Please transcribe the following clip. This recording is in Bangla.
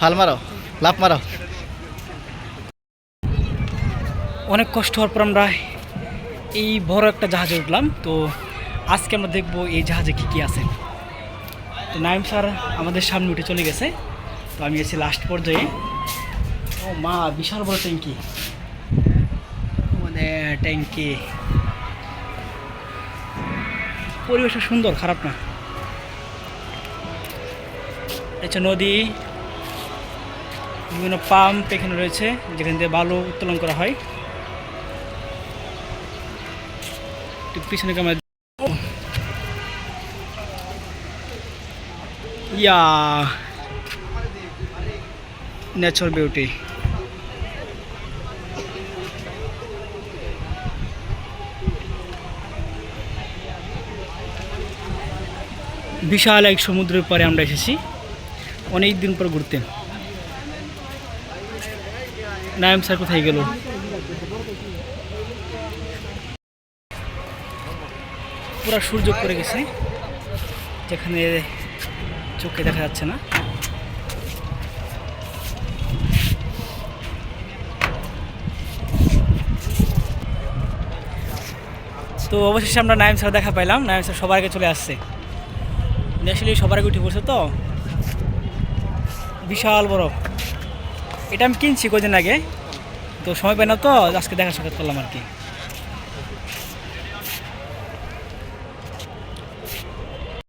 ফাল মারো লাভ মারো। অনেক কষ্ট হওয়ার পর আমরা এই বড় একটা জাহাজে উঠলাম। তো আজকে আমরা দেখব এই জাহাজে কী কী আছে। তো নাইম স্যার আমাদের সামনে উঠে চলে গেছে। তো আমি এসে লাস্ট পর্যায়ে। ও মা, বিশাল বড় ট্যাঙ্কি মানে ট্যাঙ্কি পরিবেশটা সুন্দর, খারাপ না। এটা নদী, বিভিন্ন পাম্প এখানে রয়েছে, যেখান থেকে বালু উত্তোলন করা হয়। পিছনে ইয়া ন্যাচারাল বিউটি বিশাল এক সমুদ্রের পরে আমরা এসেছি। অনেক দিন পর ঘুরতে। নায়াম স্যার কোথায় গেল? পুরা সূর্য পড়ে গেছে, যেখানে চোখে দেখা যাচ্ছে না। তো অবশেষে আমরা নাইম স্যার দেখা পাইলাম। নাইম স্যার সবার আগে চলে আসছে। আসলে সবার আগে উঠে পড়ছে তো। বিশাল বড়। এটা আমি কিনছি কদিন আগে। তো সময় পাই না তো, আজকে দেখা সাক্ষাৎ করলাম আর কি।